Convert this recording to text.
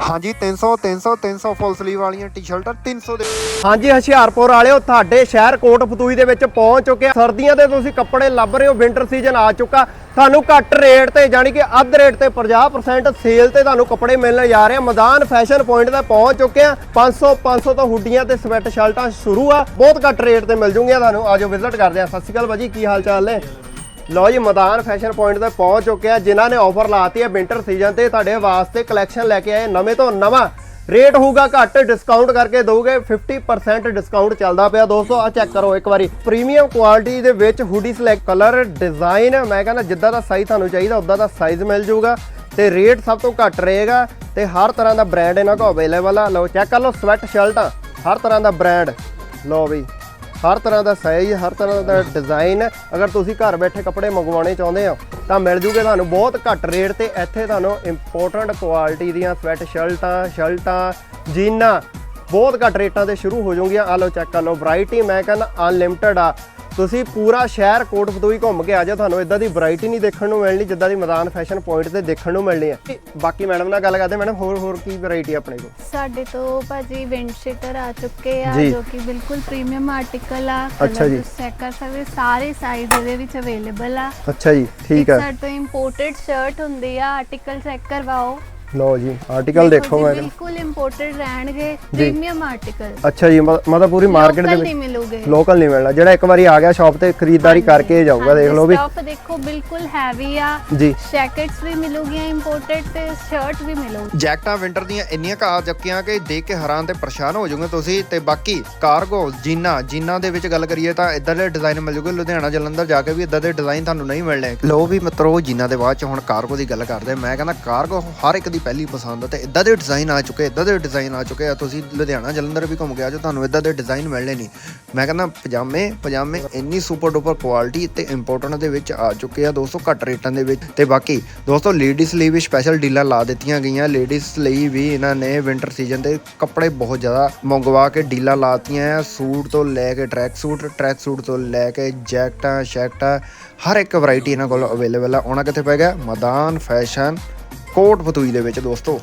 ਹਾਂਜੀ 300 300 300 ਫੁੱਲ ਸਲੀਵ ਵਾਲੀਆਂ ਟੀ-ਸ਼ਰਟਾਂ 300 ਦੇ ਹਾਂਜੀ, ਹੁਸ਼ਿਆਰਪੁਰ ਵਾਲਿਓ, ਤੁਹਾਡੇ ਸ਼ਹਿਰ ਕੋਟ ਫਤੂਈ ਦੇ ਵਿੱਚ ਪਹੁੰਚ ਚੁੱਕੇ ਆ। ਸਰਦੀਆਂ ਦੇ ਤੁਸੀਂ ਕੱਪੜੇ ਲੱਭ ਰਹੇ ਹੋ ਵਿੰਟਰ ਸੀਜ਼ਨ ਆ ਚੁੱਕਾ। ਤੁਹਾਨੂੰ ਘੱਟ ਰੇਟ ਤੇ ਜਾਨੀ ਕਿ ਅੱਧ ਰੇਟ ਤੇ 50% ਸੇਲ ਤੇ ਤੁਹਾਨੂੰ ਕੱਪੜੇ ਮਿਲਣ ਜਾ ਰਹੇ ਆ। ਮੈਦਾਨ ਫੈਸ਼ਨ ਪੁਆਇੰਟ ਤੇ ਪਹੁੰਚ ਚੁੱਕੇ ਆ। 500 500 ਤੋਂ ਹੁੱਡੀਆਂ ਤੇ ਸਵੈਟ ਸ਼ਰਟਾਂ ਸ਼ੁਰੂ ਆ। ਬਹੁਤ ਘੱਟ ਰੇਟ ਤੇ ਮਿਲ ਜੂਗੀਆਂ ਤੁਹਾਨੂੰ। ਆਜੋ ਵਿਜ਼ਿਟ ਕਰਦੇ ਆ। ਸਤਿ ਸ਼੍ਰੀ ਅਕਾਲ ਭਾਜੀ ਕੀ ਹਾਲ ਚਾਲ ਨੇ? ਲਓ ਜੀ, ਮੈਦਾਨ ਫੈਸ਼ਨ ਪੁਆਇੰਟ ਤੇ ਪਹੁੰਚ ਚੁੱਕੇ ਆ, ਜਿਨ੍ਹਾਂ ਨੇ ਆਫਰ ਲਾਤੀ ਹੈ ਵਿੰਟਰ ਸੀਜ਼ਨ ਤੇ। ਤੁਹਾਡੇ ਵਾਸਤੇ ਕਲੈਕਸ਼ਨ ਲੈ ਕੇ ਆਏ ਨਵੇਂ ਤੋਂ ਨਵਾਂ। ਰੇਟ ਹੋਊਗਾ ਘੱਟ ਡਿਸਕਾਊਂਟ ਕਰਕੇ ਦੋਗੇ 50% ਡਿਸਕਾਊਂਟ ਚੱਲਦਾ ਪਿਆ। ਦੋਸਤੋ ਆ ਚੈੱਕ ਕਰੋ ਇੱਕ ਵਾਰੀ। ਪ੍ਰੀਮੀਅਮ ਕੁਆਲਿਟੀ ਦੇ ਵਿੱਚ ਹੁਡੀ ਸਿਲੈਕਟ ਕਲਰ ਡਿਜ਼ਾਈਨ ਮੈਂ ਕਹਿੰਦਾ ਜਿੱਦਾਂ ਦਾ ਸਾਈਜ਼ ਤੁਹਾਨੂੰ ਚਾਹੀਦਾ, ਉਦਾਂ ਦਾ ਸਾਈਜ਼ ਮਿਲ ਜਾਊਗਾ। ਤੇ ਰੇਟ ਸਭ ਤੋਂ ਘੱਟ ਰਹੇਗਾ, ਤੇ ਹਰ ਤਰ੍ਹਾਂ ਦਾ ਬ੍ਰਾਂਡ ਇਹਨਾਂ ਕੋਲ ਅਵੇਲੇਬਲ ਆ। ਲਓ ਚੈੱਕ ਕਰ ਲਓ ਸਵੈਟ ਸ਼ਰਟਾਂ ਹਰ ਤਰ੍ਹਾਂ ਦਾ ਬ੍ਰਾਂਡ ਲਓ ਬਈ ਹਰ ਤਰ੍ਹਾਂ ਦਾ ਸਾਈਜ਼, ਹਰ ਤਰ੍ਹਾਂ ਦਾ ਡਿਜ਼ਾਈਨ ਅਗਰ ਤੁਸੀਂ ਘਰ ਬੈਠੇ ਕੱਪੜੇ ਮੰਗਵਾਉਣੇ ਚਾਹੁੰਦੇ ਹੋ, ਤਾਂ ਮਿਲ ਜੂਗੇ ਤੁਹਾਨੂੰ ਬਹੁਤ ਘੱਟ ਰੇਟ ਤੇ ਇੱਥੇ ਤੁਹਾਨੂੰ ਇੰਪੋਰਟੈਂਟ ਕੁਆਲਿਟੀ ਦੀਆਂ ਸਵੈਟ ਸ਼ਰਟਾਂ ਸ਼ਰਟਾਂ ਜੀਨਾਂ ਬਹੁਤ ਘੱਟ ਰੇਟਾਂ ਤੇ ਸ਼ੁਰੂ ਹੋ ਜਾਣਗੀਆਂ ਆ ਲਓ, ਚੈੱਕ ਕਰ ਲਓ ਵੈਰਾਈਟੀ ਮੈਂ ਕਹਿੰਦਾ ਅਨਲਿਮਟਿਡ ਆ। ਤੁਸੀਂ ਪੂਰਾ ਸ਼ਹਿਰ ਕੋਟ ਫਤੂਈ ਘੁੰਮ ਕੇ ਆ ਜਾਓ ਤੁਹਾਨੂੰ ਇਦਾਂ ਦੀ ਵੈਰਾਈਟੀ ਨਹੀਂ ਦੇਖਣ ਨੂੰ ਮਿਲਣੀ ਜਿੱਦਾਂ ਦੀ ਮੈਦਾਨ ਫੈਸ਼ਨ ਪੁਆਇੰਟ ਤੇ ਦੇਖਣ ਨੂੰ ਮਿਲਣੀ ਹੈ। ਬਾਕੀ ਮੈਡਮ ਨਾਲ ਗੱਲ ਕਰਦੇ ਮੈਡਮ ਹੋਰ ਹੋਰ ਕੀ ਵੈਰਾਈਟੀ ਆਪਣੇ ਕੋਲ? ਸਾਡੇ ਤੋਂ ਭਾਜੀ ਵਿੰਡ ਸ਼ੀਟਰ ਆ ਚੁੱਕੇ ਆ ਜੀ। ਜੋ ਕਿ ਬਿਲਕੁਲ ਪ੍ਰੀਮੀਅਮ ਆਰਟੀਕਲ ਆ ਅੱਛਾ ਜੀ। ਚੈੱਕ ਕਰ ਸਕਦੇ ਸਾਰੇ ਸਾਈਜ਼ ਇਹਦੇ ਵਿੱਚ ਅਵੇਲੇਬਲ ਆ। ਅੱਛਾ ਜੀ ਠੀਕ ਹੈ। ਸਾਡੇ ਤੋਂ ਇੰਪੋਰਟਡ ਸ਼ਰਟ ਹੁੰਦੀ ਆ ਆਰਟੀਕਲ ਚੈੱਕ ਕਰਵਾਓ। ਲਓ ਜੀ ਆਰਟੀਕਲ ਦੇਖੋ ਜੀ, ਮੈਡਮ ਬਿਲਕੁਲ ਇੰਪੋਰਟਡ ਰਹਿਣਗੇ ਪ੍ਰੀਮੀਅਮ ਆਰਟੀਕਲ ਅੱਛਾ ਜੀ ਮ- ਮਤਲਬ ਪੂਰੀ ਮਾਰਕੀਟ ਦੇ ਵਿੱਚ ਮਿਲੂਗੇ ਲੋਕਲ ਨਹੀਂ ਮਿਲਣਾ। ਜਿਹੜਾ ਇੱਕ ਵਾਰੀ ਆ ਗਿਆ ਸ਼ਾਪ ਤੇ ਖਰੀਦਦਾਰੀ ਕਰਕੇ ਜਾਊਗਾ ਦੇਖ ਲਓ ਵੀ। ਸਟਫ ਦੇਖੋ ਬਿਲਕੁਲ ਹੈਵੀ ਆ। ਜੀ। ਜੈਕਟਸ ਵੀ ਮਿਲੂਗੀਆਂ ਇੰਪੋਰਟਡ ਤੇ ਸ਼ਰਟ ਵੀ ਮਿਲੂਗੀ। ਜੈਕਟਾਂ ਵਿੰਟਰ ਦੀਆਂ ਇੰਨੀਆਂ ਕੁ ਆ ਚੁੱਕੀਆਂ ਕਿ ਦੇਖ ਕੇ ਹੈਰਾਨ ਤੇ ਪਰੇਸ਼ਾਨ ਹੋ ਜਾਓਗੇ ਤੁਸੀਂ। ਤੇ ਬਾਕੀ ਕਾਰਗੋ ਜੀਨਾ ਜੀਨਾ ਦੇ ਵਿੱਚ ਗੱਲ ਕਰੀਏ ਤਾਂ ਇਦਾਂ ਦੇ ਡਿਜ਼ਾਈਨ ਮਿਲ ਜੂਗੇ ਲੁਧਿਆਣਾ ਜਲੰਧਰ ਜਾ ਕੇ ਵੀ ਇਦਾਂ ਦੇ ਡਿਜ਼ਾਈਨ ਤੁਹਾਨੂੰ ਨਹੀਂ ਮਿਲਣੇ। ਲੋ ਵੀ ਮਿੱਤਰੋ ਜੀਨਾ ਦੇ ਬਾਅਦ ਚ ਹੁਣ ਕਾਰਗੋ ਦੀ ਗੱਲ ਕਰਦੇ ਮੈਂ ਕਹਿੰਦਾ ਕਾਰਗੋ ਹਰ ਇੱਕ ਦੀ ਪਹਿਲੀ ਪਸੰਦ ਤੇ ਇਦਾਂ ਦੇ ਡਿਜ਼ਾਈਨ ਆ ਚੁੱਕੇ ਇਦਾਂ ਦੇ ਡਿਜ਼ਾਈਨ ਆ ਚੁੱਕੇ ਆ। ਤੁਸੀਂ ਲੁਧਿਆਣਾ ਜਲੰਧਰ ਵੀ ਘੁੰਮ ਕੇ ਆ ਜਾਓ ਤੁਹਾਨੂੰ ਇਦਾਂ ਦੇ ਡਿਜ਼ਾਈਨ ਮਿਲਣੇ ਨਹੀਂ। ਮੈਂ ਕਹਿੰਦਾ ਪਜਾਮੇ ਪਜਾਮੇ ਇੰਨੀ ਸੁਪਰ ਡੁਪਰ ਕੁਆਲਿਟੀ ਤੇ ਇੰਪੋਰਟੈਂਟ ਦੇ ਵਿੱਚ ਆ ਚੁੱਕੇ ਆ ਦੋਸਤੋ, ਘੱਟ ਰੇਟਾਂ ਦੇ ਵਿੱਚ। ਤੇ ਬਾਕੀ ਦੋਸਤੋ ਲੇਡੀਜ਼ ਲਈ ਵੀ ਸਪੈਸ਼ਲ ਡੀਲਾਂ ਲਾ ਦਿੱਤੀਆਂ ਗਈਆਂ। ਲੇਡੀਜ਼ ਲਈ ਵੀ ਇਹਨਾਂ ਨੇ ਵਿੰਟਰ ਸੀਜ਼ਨ ਦੇ ਕੱਪੜੇ ਬਹੁਤ ਜ਼ਿਆਦਾ ਮੰਗਵਾ ਕੇ ਡੀਲਾਂ ਲਾਤੀਆਂ ਆ। ਸੂਟ ਤੋਂ ਲੈ ਕੇ ਟਰੈਕ ਸੂਟ ਟਰੈਕ ਸੂਟ ਤੋਂ ਲੈ ਕੇ ਜੈਕਟਾਂ, ਸ਼ੈਕਟਾਂ, ਹਰ ਇੱਕ ਵੈਰਾਈਟੀ ਇਹਨਾਂ ਕੋਲ ਅਵੇਲੇਬਲ ਆ। ਉਹਨਾਂ ਕਿੱਥੇ ਪੈ ਗਿਆ? ਮਦਾਨ ਫੈਸ਼ਨ ਕੋਟ ਫਤੂਈ ਦੇ ਵਿੱਚ ਦੋਸਤੋ।